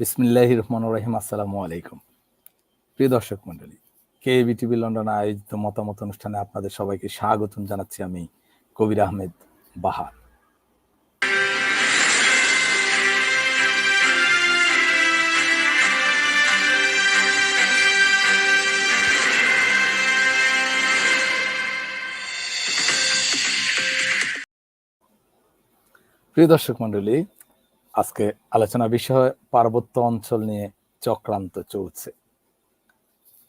বিসমিল্লাহ রহমান রহিম, আসসালামু আলাইকুম। প্রিয় দর্শক মন্ডলী কে বিটিভি লন্ডন আয়োজিত মতামত অনুষ্ঠানে আপনাদের সবাইকে স্বাগতম জানাচ্ছি আমি কবির আহমেদ বাহার। প্রিয় দর্শক মন্ডলী আজকে আলোচনা বিষয় পার্বত্য অঞ্চল নিয়ে চক্রান্ত চলছে।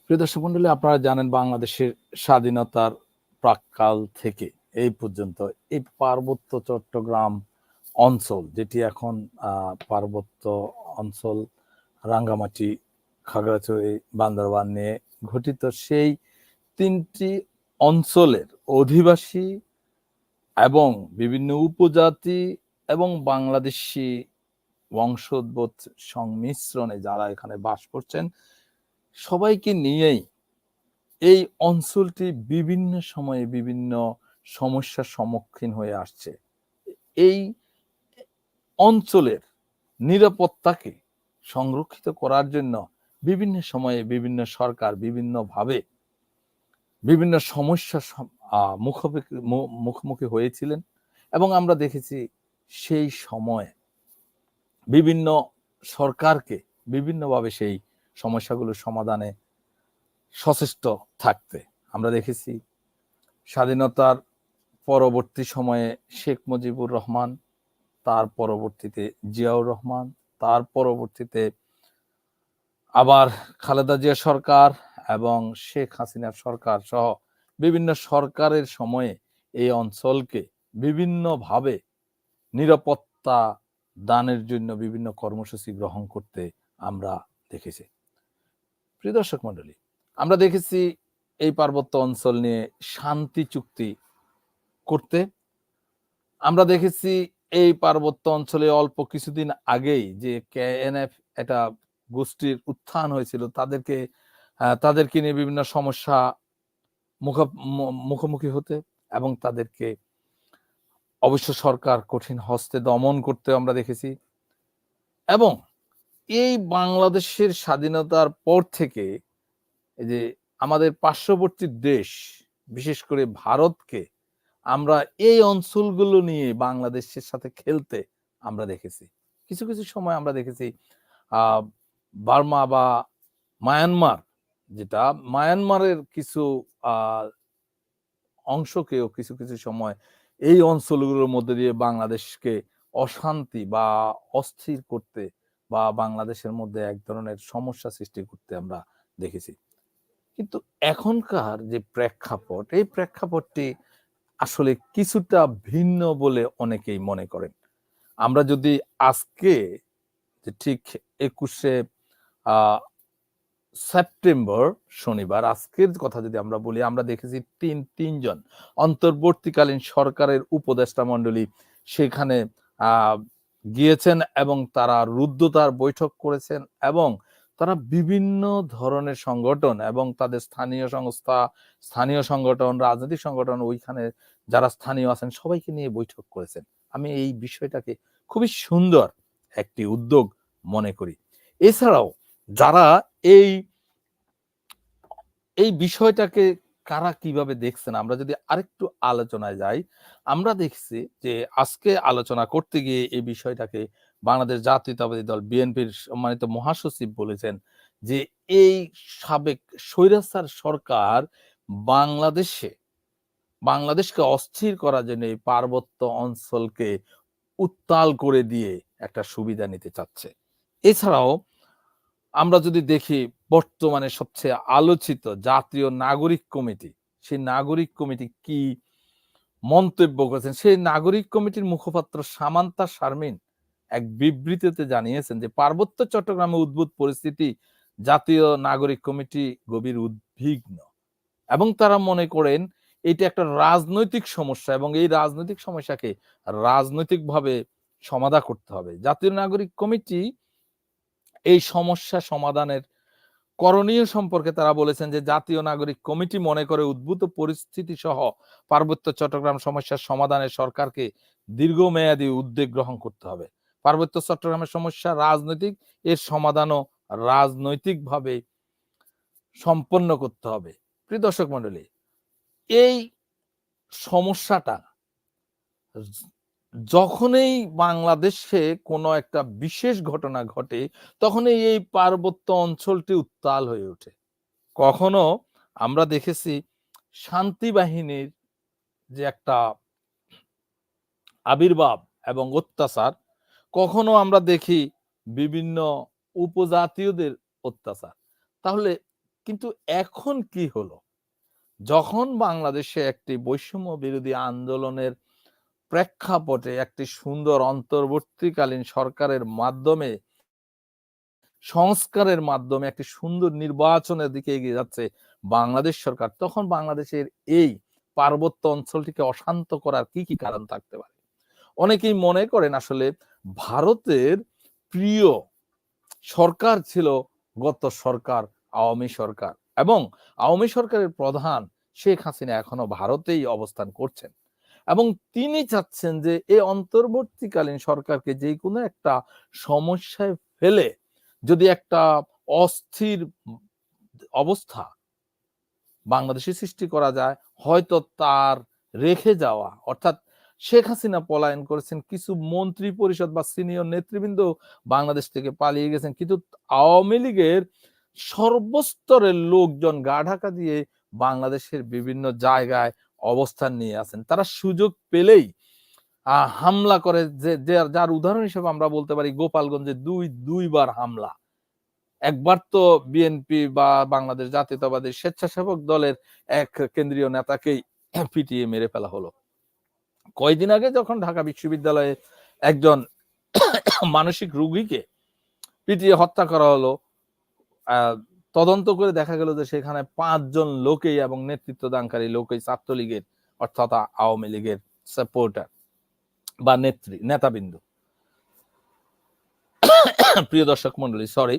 প্রিয় দর্শক মন্ডলী, আপনারা জানেন বাংলাদেশের স্বাধীনতার প্রাককাল থেকে এই পর্যন্ত এই পার্বত্য চট্টগ্রাম অঞ্চল, যেটি এখন পার্বত্য অঞ্চল রাঙ্গামাটি, খাগড়াছড়ি, বান্দরবান নিয়ে গঠিত, সেই তিনটি অঞ্চলের অধিবাসী এবং বিভিন্ন উপজাতি এবং বাংলাদেশি বংশোদ্ভূত সংমিশ্রণে যারা এখানে বাস করছেন সবাইকে নিয়েই এই অঞ্চলটি বিভিন্ন সময়ে বিভিন্ন সমস্যার সম্মুখীন হয়ে আসছে। এই অঞ্চলের নিরাপত্তাকে সংরক্ষিত করার জন্য বিভিন্ন সময়ে বিভিন্ন সরকার বিভিন্নভাবে বিভিন্ন সমস্যার সম- আহ, মুখোমুখি মুখোমুখি হয়েছিলেন এবং আমরা দেখেছি সেই সময় বিভিন্ন সরকারকে বিভিন্নভাবে সেই সমস্যাগুলোর সমাধানে সচেষ্ট থাকতে। আমরা দেখেছি স্বাধীনতার পরবর্তী সময়ে শেখ মুজিবুর রহমান, তার পরবর্তীতে জিয়াউর রহমান, তার পরবর্তীতে আবার খালেদা জিয়া সরকার এবং শেখ হাসিনার সরকার সহ বিভিন্ন সরকারের সময়ে এই অঞ্চলকে বিভিন্নভাবে নিরাপত্তা দানের জন্য বিভিন্ন কর্মসূচি গ্রহণ করতে আমরা দেখেছি। প্রিয় দর্শক মন্ডলী আমরা দেখেছি এই পার্বত্য অঞ্চল নিয়ে শান্তি চুক্তি করতে। আমরা দেখেছি এই পার্বত্য অঞ্চলে অল্প কিছুদিন আগেই যে কেএনএফ একটা গোষ্ঠীর উত্থান হয়েছিল, তাদেরকে তাদেরকে নিয়ে বিভিন্ন সমস্যা মুখা- মুখোমুখি হতে এবং তাদেরকে অবশ্য সরকার কঠিন হস্তে দমন করতে আমরা দেখেছি। এবং এই বাংলাদেশের স্বাধীনতার পর থেকে যে আমাদের পার্শ্ববর্তী দেশ, বিশেষ করে ভারতকে, আমরা এই অঞ্চলগুলো নিয়ে বাংলাদেশের সাথে খেলতে আমরা দেখেছি। কিছু কিছু সময় আমরা দেখেছি বার্মা বা মায়ানমার, যেটা মায়ানমারের কিছু অংশকেও কিছু কিছু সময় এই অঞ্চলগুলোর মধ্যে দিয়ে বাংলাদেশকে অশান্তি বা অস্থির করতে বা বাংলাদেশের মধ্যে এক ধরনের সমস্যা সৃষ্টি করতে আমরা দেখেছি। কিন্তু এখনকার যে প্রেক্ষাপট, এই প্রেক্ষাপটটি আসলে কিছুটা ভিন্ন বলে অনেকেই মনে করেন। আমরা যদি আজকে ঠিক একুশে সেপ্টেম্বর, শনিবার, আজকের কথা যদি আমরা বলি, আমরা দেখেছি তিন, তিনজন অন্তর্বর্তীকালীন সরকারের উপদেষ্টা মণ্ডলী সেখানে গিয়েছেন এবং তারা রুদ্ধতার বৈঠক করেছেন এবং তারা বিভিন্ন ধরনের সংগঠন এবং তাদের স্থানীয় সংস্থা, স্থানীয় সংগঠন, রাজনৈতিক সংগঠন ওইখানে যারা স্থানীয় আছেন সবাইকে নিয়ে বৈঠক করেছেন। আমি এই বিষয়টাকে খুবই সুন্দর একটি উদ্যোগ মনে করি। এছাড়াও যারা এই এই বিষয়টাকে কারা কীভাবে দেখছেন? আমরা যদি আরেকটু আলোচনায় যাই, আমরা দেখছি যে আজকে আলোচনা করতে গিয়ে এই বিষয়টাকে বাংলাদেশ জাতীয়তাবাদী দল, বিএনপির সম্মানিত মহাসচিব বলেছেন যে এই সাবেক স্বৈরাচার সরকার বাংলাদেশে, বাংলাদেশকে অস্থির করার জন্য এই পার্বত্য অঞ্চলকে উত্তাল করে দিয়ে একটা সুবিধা নিতে চাচ্ছে। এছাড়াও আমরা যদি দেখি বর্তমানে সবচেয়ে আলোচিত জাতীয় নাগরিক কমিটি, সেই নাগরিক কমিটি কি মন্তব্য করেছেন? সেই নাগরিক কমিটির মুখপাত্র সামান্তা শারমিন এক বিবৃতিতে জানিয়েছেন যে, পার্বত্য চট্টগ্রামে উদ্ভূত পরিস্থিতি জাতীয় নাগরিক কমিটি গভীর উদ্বিগ্ন এবং তারা মনে করেন এটা একটা রাজনৈতিক সমস্যা এবং এই রাজনৈতিক সমস্যাকে রাজনৈতিকভাবে সমাধা করতে হবে। জাতীয় নাগরিক কমিটি এই সমস্যা সমাধানের করণীয় সম্পর্কে তারা বলেছেন যে, জাতীয় নাগরিক কমিটি মনে করে উদ্ভূত পরিস্থিতি সহ পার্বত্য চট্টগ্রাম সমস্যার সমাধানে সরকারকে দীর্ঘমেয়াদী উদ্যোগ গ্রহণ করতে হবে। পার্বত্য চট্টগ্রামের সমস্যা রাজনৈতিক, এর সমাধানও রাজনৈতিকভাবে সম্পন্ন করতে হবে। প্রিয় দর্শক মন্ডলী এই সমস্যাটা যখনই বাংলাদেশে কোনো একটা বিশেষ ঘটনা ঘটে, তখনই এই পার্বত্য অঞ্চলটি উত্তাল হয়ে ওঠে। কখনো আমরা দেখেছি শান্তি বাহিনীর যে একটা আবির্ভাব এবং অত্যাচার, কখনো আমরা দেখি বিভিন্ন উপজাতীয়দের অত্যাচার। তাহলে কিন্তু এখন কি হলো? যখন বাংলাদেশে একটি বৈষম্য বিরোধী আন্দোলনের প্রেক্ষাপটে একটি সুন্দর অন্তর্বর্তীকালীন সরকারের মাধ্যমে, সংস্কারের মাধ্যমে একটি সুন্দর নির্বাচনের দিকে এগিয়ে যাচ্ছে বাংলাদেশ সরকার। তখন বাংলাদেশের এই পার্বত্য অঞ্চলটিকে অশান্ত করার কি কি কারণ থাকতে পারে? অনেকেই মনে করেন আসলে ভারতের প্রিয় সরকার ছিল গত সরকার, আওয়ামী সরকার এবং আওয়ামী সরকারের প্রধান শেখ হাসিনা এখনও ভারতেই অবস্থান করছেন। এবং তিনি চাচ্ছেন যে এই অন্তর্বর্তীকালীন সরকারকে যে কোনো একটা সমস্যায় ফেলে যদি একটা অস্থির অবস্থা বাংলাদেশে সৃষ্টি করা যায়, হয়তো তার রেখে যাওয়া, অর্থাৎ শেখ হাসিনা পলায়ন করেছেন, কিছু মন্ত্রী পরিষদ বা সিনিয়র নেতৃবৃন্দ বাংলাদেশ থেকে পালিয়ে গেছেন, কিন্তু আওয়ামী লীগের সর্বস্তরের লোকজন গা ঢাকা দিয়ে বাংলাদেশের বিভিন্ন জায়গায় অবস্থান নিয়ে আছেন। তারা সুযোগ পেলেই হামলা করে যে যার উদাহরণ হিসেবে আমরা বলতে পারি গোপালগঞ্জে দুই, দুইবার হামলা। একবার তো বিএনপি বা বাংলাদেশ জাতীয়তাবাদী স্বেচ্ছাসেবক দলের এক কেন্দ্রীয় নেতাকেই পিটিয়ে মেরে ফেলা হলো। কয়দিন আগে যখন ঢাকা বিশ্ববিদ্যালয়ে একজন মানসিক রুগীকে পিটিয়ে হত্যা করা হলো তদন্ত করে দেখা গেল যে সেখানে পাঁচজন লোকেই এবং নেতৃত্ব দানকারী লোকই ছাত্রলীগের, অর্থাৎ আওয়ামী লীগের সাপোর্টার বা নেত্রী, নেতাবিন্দু। প্রিয় দর্শক মন্ডলী সরি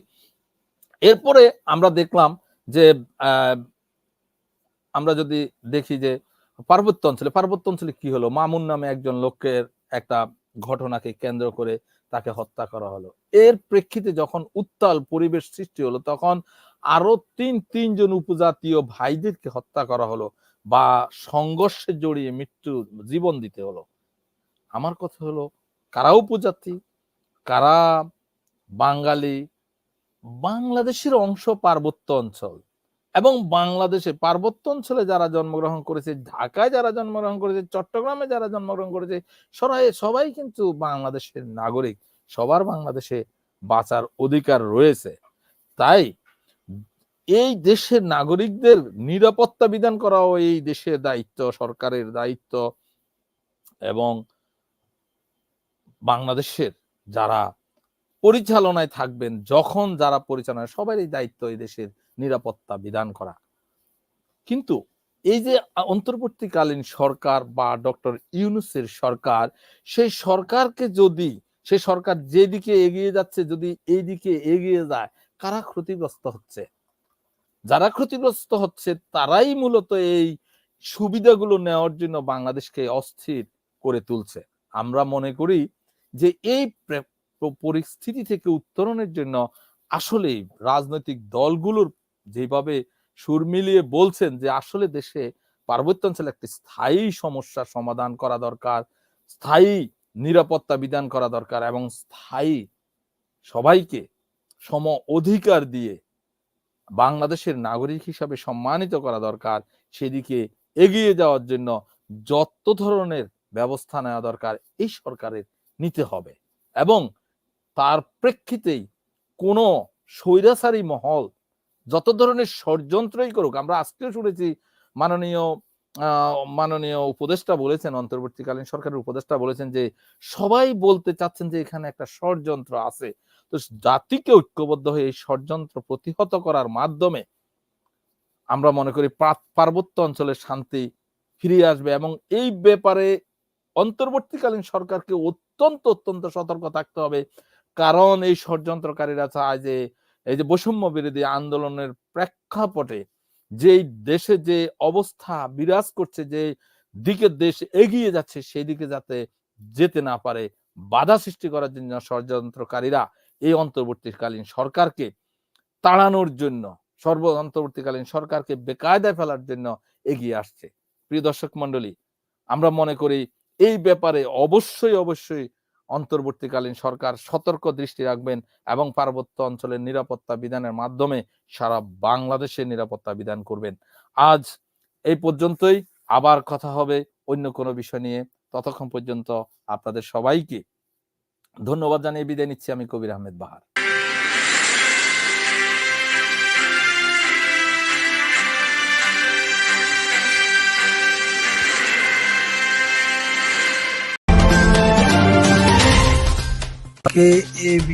এরপরে আমরা দেখলাম যে আমরা যদি দেখি যে পার্বত্য অঞ্চলে পার্বত্য অঞ্চলে কি হলো? মামুন নামে একজন লোকের একটা ঘটনাকে কেন্দ্র করে তাকে হত্যা করা হলো। এর প্রেক্ষিতে যখন উত্তাল পরিবেশ সৃষ্টি হলো, তখন আরও তিন, তিনজন উপজাতীয় ভাইদেরকে হত্যা করা হলো বা সংঘর্ষে জড়িয়ে মৃত্যু জীবন দিতে হলো। আমার কথা হলো, কারা উপজাতি? কারা বাঙালি? বাংলাদেশের অংশ পার্বত্য অঞ্চল। এবং বাংলাদেশে পার্বত্য অঞ্চলে যারা জন্মগ্রহণ করেছে, ঢাকায় যারা জন্মগ্রহণ করেছে, চট্টগ্রামে যারা জন্মগ্রহণ করেছে সবাই সবাই কিন্তু বাংলাদেশের নাগরিক। সবার বাংলাদেশে বাঁচার অধিকার রয়েছে। তাই এই দেশের নাগরিকদের নিরাপত্তা বিধান করাও এই দেশের দায়িত্ব, সরকারের দায়িত্ব এবং বাংলাদেশের যারা পরিচালনায় থাকবেন, যখন যারা পরিচালনায় সবারই দায়িত্ব এই দেশের নিরাপত্তা বিধান করা। কিন্তু এই যে অন্তর্বর্তীকালীন সরকার বা ডক্টর ইউনুসের সরকার, সেই সরকারকে যদি সে সরকার যেদিকে এগিয়ে যাচ্ছে, যদি এই দিকে এগিয়ে যায়, কারা ক্ষতিগ্রস্ত হচ্ছে? যারা ক্ষতিগ্রস্ত হচ্ছে, তারাই মূলত এই সুবিধাগুলো নেওয়ার জন্য বাংলাদেশকে অস্থির করে তুলছে। আমরা মনে করি যে এই পরিস্থিতি থেকে উত্তরণের জন্য আসলে রাজনৈতিক দলগুলোর যেভাবে সুর মিলিয়ে বলছেন যে আসলে দেশে পার্বত্যাঞ্চলে একটি স্থায়ী সমস্যার সমাধান করা দরকার, স্থায়ী নিরাপত্তা বিধান করা দরকার এবং স্থায়ী সবাইকে সম, অধিকার দিয়ে বাংলাদেশের নাগরিক হিসাবে সম্মানিত করা দরকার। সেদিকে এগিয়ে যাওয়ার জন্য যত ধরনের ব্যবস্থা নেওয়া দরকার এই সরকারের নিতে হবে। এবং তার প্রেক্ষিতেই কোনো স্বৈরাচারী মহল যত ধরনের ষড়যন্ত্রই করুক, আমরা আজকেও শুনেছি মাননীয় মাননীয় উপদেষ্টা বলেছেন, অন্তর্বর্তীকালীন সরকারের উপদেষ্টা বলেছেন যে সবাই বলতে চাচ্ছেন যে এখানে একটা ষড়যন্ত্র আছে। তো জাতিকে ঐক্যবদ্ধ হয়ে এই ষড়যন্ত্র প্রতিহত করার মাধ্যমে আমরা মনে করি পার্বত্য অঞ্চলের শান্তি ফিরিয়ে আসবে এবং এই ব্যাপারে অন্তর্বর্তীকালীন সরকারকে অত্যন্ত অত্যন্ত সতর্ক থাকতে হবে। কারণ এই ষড়যন্ত্রকারীরা চায় যে, এই যে বৈষম্য বিরোধী আন্দোলনের প্রেক্ষাপটে যে দেশে যে অবস্থা বিরাজ করছে, যে দিকে দেশ এগিয়ে যাচ্ছে, সেই দিকে যাতে যেতে না পারে, বাধা সৃষ্টি করার জন্য ষড়যন্ত্রকারীরা এই অন্তর্বর্তীকালীন সরকারকে তাড়ানোর জন্য, সর্ব অন্তর্বর্তীকালীন সরকারকে বেকায়দায় ফেলার জন্য এগিয়ে আসছে। প্রিয় দর্শক মন্ডলী আমরা মনে করি এই ব্যাপারে অবশ্যই অবশ্যই অন্তর্বর্তীকালীন সরকার সতর্ক দৃষ্টি রাখবেন এবং পার্বত্য অঞ্চলের নিরাপত্তা বিধানের মাধ্যমে সারা বাংলাদেশের নিরাপত্তা বিধান করবেন। আজ এই পর্যন্তই। আবার কথা হবে অন্য কোনো বিষয় নিয়ে। ততক্ষণ পর্যন্ত আপনাদের সবাইকে ধন্যবাদ জানিয়ে বিদায় নিচ্ছি আমি কবির আহমেদ বাহার। কে A B